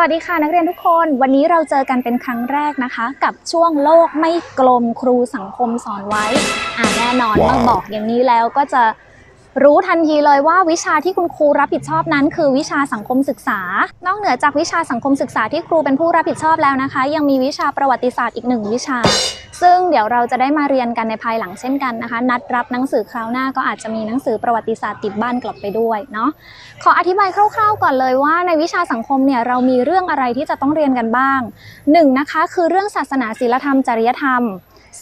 วัสดีค่ะนักเรียนทุกคนวันนี้เราเจอกันเป็นครั้งแรกนะคะ กับช่วงโลกไม่กลมครูสังคมสอนไว้ อ่าแน่นอนว้าวเมื่อบอกอย่างนี้แล้วก็จะ รู้ทันทีเลยว่าวิชาที่คุณครูรับผิดชอบนั้น คือวิชาสังคมศึกษา นอกเหนือจากวิชาสังคมศึกษาที่ครูเป็นผู้รับผิดชอบแล้วนะคะ ยังมีวิชาประวัติศาสตร์อีกหนึ่งวิชา ซึ่งเดี๋ยวเราจะได้มาเรียนกันในภายหลังเช่นกันนะคะ นัดรับหนังสือคราวหน้าก็อาจจะมีหนังสือประวัติศาสตร์ติดบ้านกลับไปด้วยเนาะขออธิบายคร่าว ๆ ก่อนเลยว่า ในวิชาสังคมเนี่ยเรามีเรื่องอะไรที่จะต้องเรียนกันบ้างหนึ่งนะคะ คือเรื่องศาสนาศีลธรรมจริยธรรม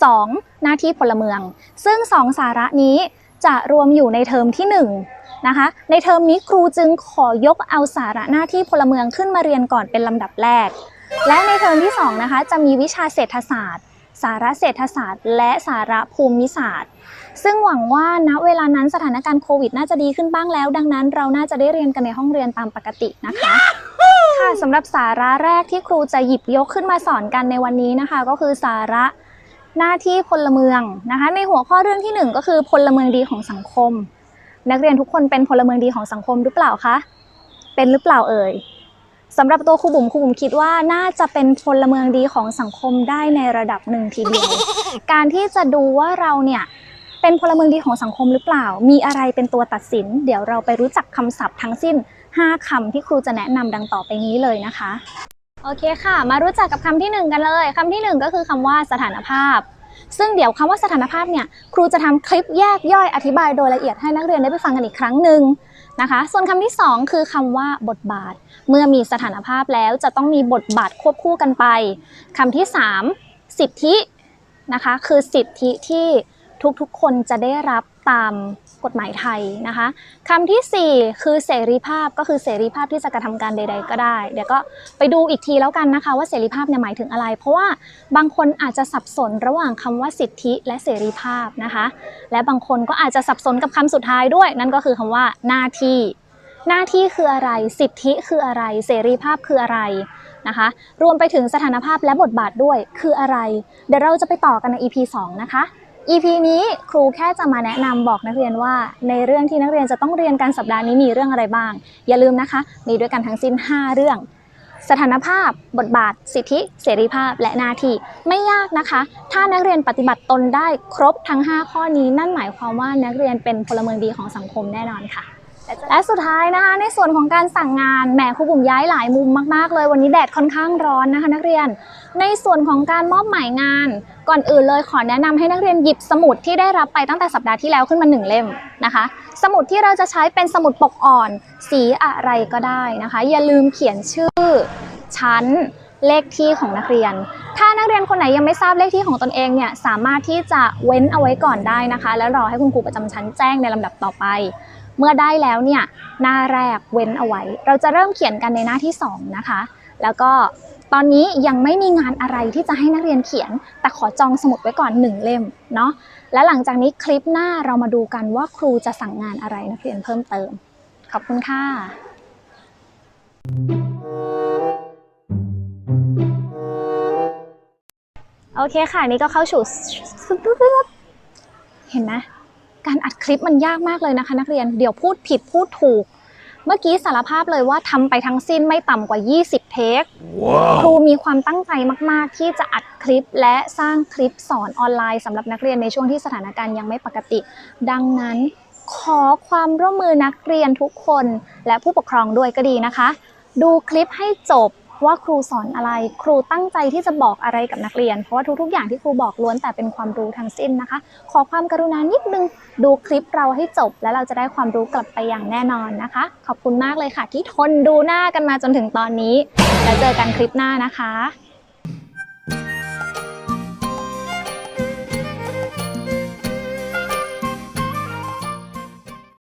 2. หน้าที่พลเมือง ซึ่งสองสาระนี้ จะรวมอยู่ในเทอมที่1นะคะ ในเทอมนี้ครูจึงขอยกเอาสาระหน้าที่พลเมืองขึ้นมาเรียนก่อนเป็นลำดับแรก และในเทอมที่2นะคะจะมีวิชาเศรษฐศาสตร์ สาระเศรษฐศาสตร์ และสาระภูมิศาสตร์ ซึ่งหวังว่าณเวลานั้นสถานการณ์โควิดน่าจะดีขึ้นบ้างแล้ว ดังนั้นเราน่าจะได้เรียนกันในห้องเรียนตามปกตินะคะค่ะสำหรับสาระแรกที่ครูจะหยิบยกขึ้นมาสอนกันในวันนี้นะคะ ก็คือสาระ หน้าที่พลเมืองนะคะ ในหัวข้อเรื่องที่หนึ่งก็คือพลเมืองดีของสังคม นักเรียนทุกคนเป็นพลเมืองดีของสังคมหรือเปล่าคะเป็นหรือเปล่าเอ่ยสำหรับตัวครูบุ๋มครูบุ๋มคิดว่าน่าจะเป็นพลเมืองดีของสังคมได้ในระดับหนึ่งทีเดียว การที่จะดูว่าเราเนี่ยเป็นพลเมืองดีของสังคมหรือเปล่า มีอะไรเป็นตัวตัดสิน เดี๋ยวเราไปรู้จักคำศัพท์ทั้งสิ้น 5คำที่ครูจะแนะนำดังต่อไปนี้เลยนะคะ โอเคค่ะ มารู้จักกับคำที่หนึ่งกันเลยคำที่หนึ่งก็คือคำว่าสถานภาพ ซึ่งเดี๋ยวคำว่าสถานภาพเนี่ยครูจะทำคลิปแยกย่อยอธิบายโดยละเอียดให้นักเรียนได้ไปฟังกันอีกครั้งหนึ่งนะคะส่วนคำที่สองคือคำว่าบทบาท เมื่อมีสถานภาพแล้วจะต้องมีบทบาทควบคู่กันไปคำที่สามสิทธินะคะคือสิทธิที่ทุกๆคนจะได้รับ ตามกฎหมายไทยนะคะคำที่สี่คือเสรีภาพก็คือเสรีภาพที่จะกระทำการใด ๆ ก็ได้ เดี๋ยวก็ไปดูอีกทีแล้วกันนะคะ ว่าเสรีภาพเนี่ยหมายถึงอะไร เพราะว่าบางคนอาจจะสับสนระหว่างคำว่าสิทธิและเสรีภาพนะคะ และบางคนก็อาจจะสับสนกับคำสุดท้ายด้วย นั่นก็คือคำว่าหน้าที่ หน้าที่คืออะไร สิทธิคืออะไร เสรีภาพคืออะไรนะคะรวมไปถึงสถานภาพและบทบาทด้วยคืออะไร เดี๋ยวเราจะไปต่อกันใน EP 2 นะคะ EP นี้ครูแค่จะมาแนะนำบอกนักเรียนว่า ในเรื่องที่นักเรียนจะต้องเรียนกันสัปดาห์นี้มีเรื่องอะไรบ้าง อย่าลืมนะคะ มีด้วยกันทั้งสิ้น 5 เรื่อง สถานภาพ บทบาท สิทธิ เสรีภาพและหน้าที่ไม่ยากนะคะ ถ้านักเรียนปฏิบัติตนได้ครบทั้ง 5 ข้อนี้นั่นหมายความว่านักเรียนเป็นพลเมืองดีของสังคมแน่นอนค่ะ และสุดท้ายนะคะในส่วนของการสั่งงานแหมครูบุ๋มย้ายหลายมุมมากๆ เลยวันนี้แดดค่อนข้างร้อนนะคะนักเรียน ในส่วนของการมอบหมายงาน ก่อนอื่นเลยขอแนะนำให้นักเรียนหยิบสมุดที่ได้รับไปตั้งแต่สัปดาห์ที่แล้วขึ้นมาหนึ่งเล่มนะคะ สมุดที่เราจะใช้เป็นสมุดปกอ่อน สีอะไรก็ได้นะคะ อย่าลืมเขียนชื่อชั้นเลขที่ของนักเรียน ถ้านักเรียนคนไหนยังไม่ทราบเลขที่ของตนเองเนี่ยสามารถที่จะเว้นเอาไว้ก่อนได้นะคะ แล้วรอให้คุณครูประจำชั้นแจ้งในลำดับต่อไป เมื่อได้แล้วเนี่ยหน้าแรกเว้นเอาไว้ เราจะเริ่มเขียนกันในหน้าที่สองนะคะ แล้วก็ตอนนี้ยังไม่มีงานอะไรที่จะให้นักเรียนเขียน แต่ขอจองสมุดไว้ก่อนหนึ่งเล่มเนาะและหลังจากนี้คลิปหน้าเรามาดูกันว่าครูจะสั่งงานอะไรนักเรียนเพิ่มเติม ขอบคุณค่ะ โอเคค่ะนี่ก็เข้าสู่เห็นไหม การอัดคลิปมันยากมากเลยนะคะ นักเรียนเดี๋ยวพูดผิดพูดถูก เมื่อกี้สารภาพเลยว่าทำไปทั้งสิ้นไม่ต่ำกว่า 20 เทคครูมีความตั้งใจมาก ๆ ที่จะอัดคลิปและสร้างคลิปสอนออนไลน์สำหรับนักเรียนในช่วงที่สถานการณ์ยังไม่ปกติ ดังนั้นขอความร่วมมือนักเรียนทุกคน และผู้ปกครองด้วยก็ดีนะคะ ดูคลิปให้จบ ว่าครูสอนอะไร ครูตั้งใจที่จะบอกอะไรกับนักเรียน เพราะว่าทุกๆ อย่างที่ครูบอกล้วนแต่เป็นความรู้ทั้งสิ้นนะคะ ขอความกรุณานิดนึงดูคลิปเราให้จบ แล้วเราจะได้ความรู้กลับไปอย่างแน่นอนนะคะ ขอบคุณมากเลยค่ะ ที่ทนดูหน้ากันมาจนถึงตอนนี้ แล้วเจอกันคลิปหน้านะคะ